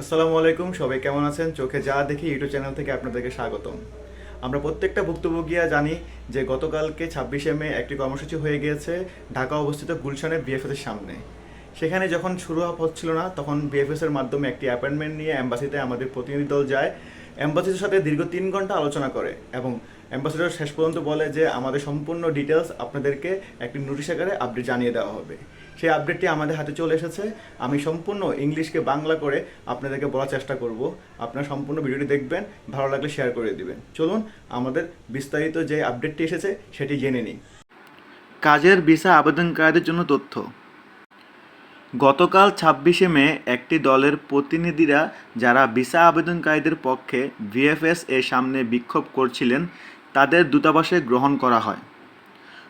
আসসালামু আলাইকুম, সবাই কেমন আছেন? চোখে যা দেখি ইউটিউব চ্যানেল থেকে আপনাদেরকে স্বাগতম। আমরা প্রত্যেকটা ভুক্তভোগীরা জানি যে গতকালকে ছাব্বিশে মে একটি কর্মসূচি হয়ে গিয়েছে, ঢাকা অবস্থিত গুলশানের বিএফএস এর সামনে। সেখানে যখন শুরু হচ্ছিল না, তখন বিএফএস এর মাধ্যমে একটি অ্যাপয়েন্টমেন্ট নিয়ে অ্যাম্বাসিতে আমাদের প্রতিনিধি দল যায়। অ্যাম্বাসিদের সাথে দীর্ঘ তিন ঘণ্টা আলোচনা করে এবং অ্যাম্বাসিডর শেষ পর্যন্ত বলে যে, আমাদের সম্পূর্ণ ডিটেলস আপনাদেরকে একটি নোটিশ আকারে আপডেট জানিয়ে দেওয়া হবে। সেই আপডেটটি আমাদের হাতে চলে এসেছে। আমি সম্পূর্ণ ইংলিশকে বাংলা করে আপনাদেরকে বলার চেষ্টা করব। আপনারা সম্পূর্ণ ভিডিওটি দেখবেন, ভালো লাগলে শেয়ার করে দিবেন। চলুন, আমাদের বিস্তারিত যে আপডেটটি এসেছে, সেটি জেনে নিই। কাজের ভিসা আবেদনকারীদের জন্য তথ্য। গতকাল ছাব্বিশে মে একটি দলের প্রতিনিধিরা, যারা ভিসা আবেদনকারীদের পক্ষে ভিএফএস এর সামনে বিক্ষোভ করছিলেন, তাদের দূতাবাসে গ্রহণ করা হয়।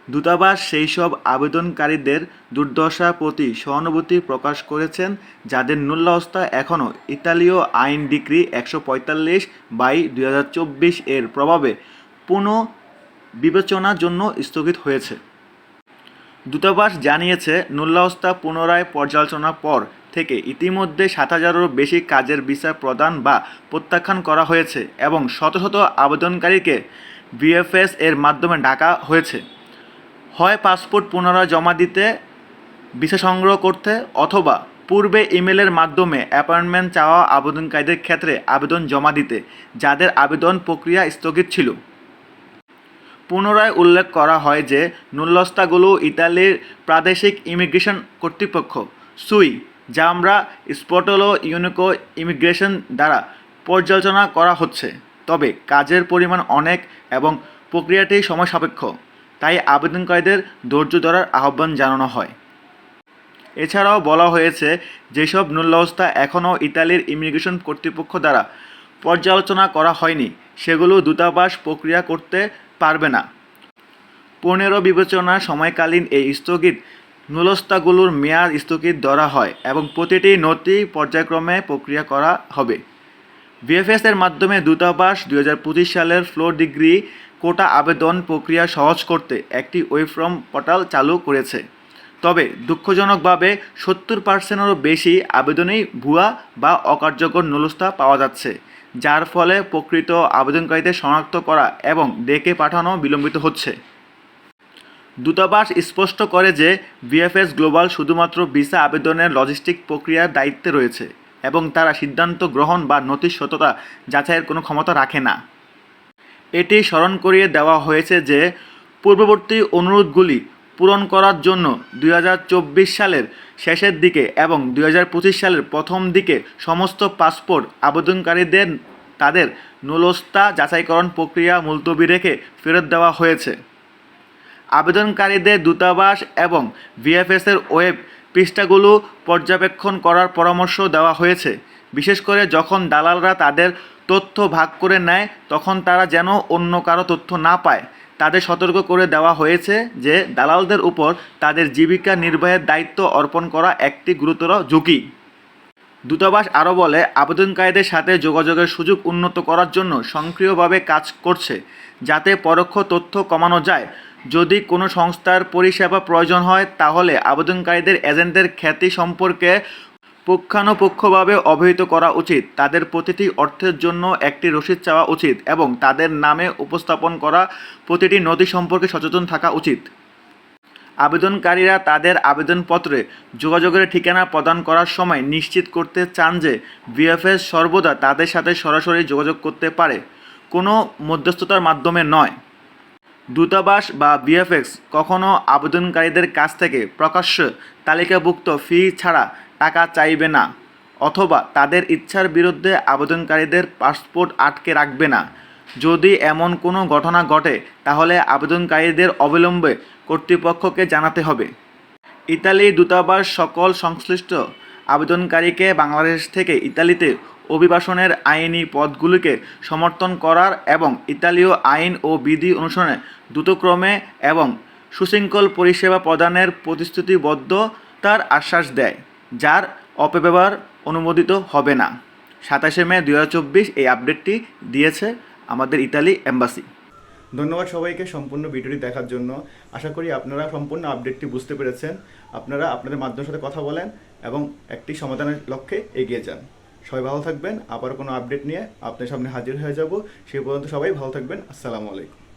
দূতাবাস সেই সব আবেদনকারীদের দুর্দশার প্রতি সহানুভূতি প্রকাশ করেছেন, যাদের নুল্লাহস্তা এখনও ইতালীয় আইন ডিক্রি একশো পঁয়তাল্লিশ বাই দু হাজার চব্বিশ এর প্রভাবে পুনঃ বিবেচনার জন্য স্থগিত হয়েছে। দূতাবাস জানিয়েছে নুল্লাহস্তা পুনরায় পর্যালোচনার পর থেকে ইতিমধ্যে সাত হাজারেরও বেশি কাজের ভিসা প্রদান বা প্রত্যাখ্যান করা হয়েছে এবং শত শত আবেদনকারীকে বিএফএস এর মাধ্যমে ডাকা হয়েছে। হয় পাসপোর্ট পুনরায় জমা দিতে, ভিসা সংগ্রহ করতে অথবা পূর্বে ইমেলের মাধ্যমে অ্যাপয়েন্টমেন্ট চাওয়া আবেদনকারীদের ক্ষেত্রে আবেদন জমা দিতে, যাদের আবেদন প্রক্রিয়া স্থগিত ছিল। পুনরায় উল্লেখ করা হয় যে নুল্লস্তাগুলো ইতালির প্রাদেশিক ইমিগ্রেশন কর্তৃপক্ষ, সুই, যা আমরা স্পটলো ইউনিকো ইমিগ্রেশন দ্বারা পর্যালোচনা করা হচ্ছে। তবে কাজের পরিমাণ অনেক এবং প্রক্রিয়াটি সময় সাপেক্ষ তাই আবেদনকারীদের ধৈর্য ধরার আহ্বান জানানো হয়। এছাড়াও বলা হয়েছে, যেসব নুল্লাবস্থা এখনও ইতালির ইমিগ্রেশন কর্তৃপক্ষ দ্বারা পর্যালোচনা করা হয়নি, সেগুলো দূতাবাস প্রক্রিয়া করতে পারবে না। পনেরো বিবেচনা সময়কালীন এই স্থগিত নুলস্তাগুলোর মেয়াদ স্থগিত ধরা হয় এবং প্রতিটি নথি পর্যায়ক্রমে প্রক্রিয়া করা হবে। বিএফএস এর মাধ্যমে দূতাবাস দু হাজার পঁচিশ সালের ফ্লোর ডিগ্রি কোটা আবেদন প্রক্রিয়া সহজ করতে একটি ওয়েবফ্রম পোর্টাল চালু করেছে। তবে দুঃখজনকভাবে সত্তর পার্সেন্টেরও বেশি আবেদনেই ভুয়া বা অকার্যকর নুলস্তা পাওয়া যাচ্ছে, যার ফলে প্রকৃত আবেদনকারীদের শনাক্ত করা এবং ডেকে পাঠানো বিলম্বিত হচ্ছে। দূতাবাস স্পষ্ট করে যে বিএফএস গ্লোবাল শুধুমাত্র ভিসা আবেদনের লজিস্টিক প্রক্রিয়ার দায়িত্বে রয়েছে এবং তারা সিদ্ধান্ত গ্রহণ বা নথির সততা যাচাইয়ের কোনো ক্ষমতা রাখে না। এটি স্মরণ করিয়ে দেওয়া হয়েছে যে পূর্ববর্তী অনুরোধগুলি পূরণ করার জন্য দুই হাজার চব্বিশ সালের শেষের দিকে এবং দুই হাজার পঁচিশ সালের প্রথম দিকে সমস্ত পাসপোর্ট আবেদনকারীদের, তাদের নুলস্তা যাচাইকরণ প্রক্রিয়া মুলতবি রেখে ফেরত দেওয়া হয়েছে। আবেদনকারীদের দূতাবাস এবং ভিএফএসের ওয়েব পৃষ্ঠাগুলো পর্যবেক্ষণ করার পরামর্শ দেওয়া হয়েছে। বিশেষ করে যখন দালালরা তাদের তথ্য ভাগ করে নেয়, তখন তারা যেন অন্য কারও তথ্য না পায়। তাদের সতর্ক করে দেওয়া হয়েছে যে, দালালদের উপর তাদের জীবিকা নির্বাহের দায়িত্ব অর্পণ করা একটি গুরুতর ঝুঁকি। দূতাবাস আরও বলে, আবেদনকারীদের সাথে যোগাযোগের সুযোগ উন্নত করার জন্য সক্রিয়ভাবে কাজ করছে, যাতে পরোক্ষ তথ্য কমানো যায়। যদি কোনো সংস্থার পরিষেবা প্রয়োজন হয়, তাহলে আবেদনকারীদের এজেন্টদের খ্যাতি সম্পর্কে পুঙ্খানুপুঙ্খভাবে অবহিত করা উচিত। তাদের প্রতিটি অর্থের জন্য একটি রসিদ চাওয়া উচিত এবং তাদের নামে উপস্থাপন করা প্রতিটি নথি সম্পর্কে সচেতন থাকা উচিত। আবেদনকারীরা তাদের আবেদনপত্রে যোগাযোগের ঠিকানা প্রদান করার সময় নিশ্চিত করতে চান যে বিএফএস সর্বদা তাদের সাথে সরাসরি যোগাযোগ করতে পারে। কোনো মধ্যস্থতার মাধ্যমে নয়। দূতাবাস বা বিএফএক্স কখনও আবেদনকারীদের কাছ থেকে প্রকাশ্য তালিকাভুক্ত ফি ছাড়া টাকা চাইবে না অথবা তাদের ইচ্ছার বিরুদ্ধে আবেদনকারীদের পাসপোর্ট আটকে রাখবে না। যদি এমন কোনো ঘটনা ঘটে, তাহলে আবেদনকারীদের অবিলম্বে কর্তৃপক্ষকে জানাতে হবে। ইতালি দূতাবাস সকল সংশ্লিষ্ট আবেদনকারীকে বাংলাদেশ থেকে ইতালিতে অভিবাসনের আইনি পদগুলিকে সমর্থন করার এবং ইতালীয় আইন ও বিধি অনুসরণে দ্রুতক্রমে এবং সুশৃঙ্খল পরিষেবা প্রদানের প্রতিশ্রুতিবদ্ধতার আশ্বাস দেয়, যার অপব্যবহার অনুমোদিত হবে না। সাতাশে মে দু হাজার চব্বিশ এই আপডেটটি দিয়েছে আমাদের ইতালি এম্বাসি। ধন্যবাদ সবাইকে সম্পূর্ণ ভিডিওটি দেখার জন্য। আশা করি আপনারা সম্পূর্ণ আপডেটটি বুঝতে পেরেছেন। আপনারা আপনাদের মাধ্যমের সাথে কথা বলেন এবং একটি সমাধানের লক্ষ্যে এগিয়ে যান। সবাই ভালো থাকবেন। আবার কোনো আপডেট নিয়ে আপনার সামনে হাজির হয়ে যাব। সেই পর্যন্ত সবাই ভালো থাকবেন। আসসালামু আলাইকুম।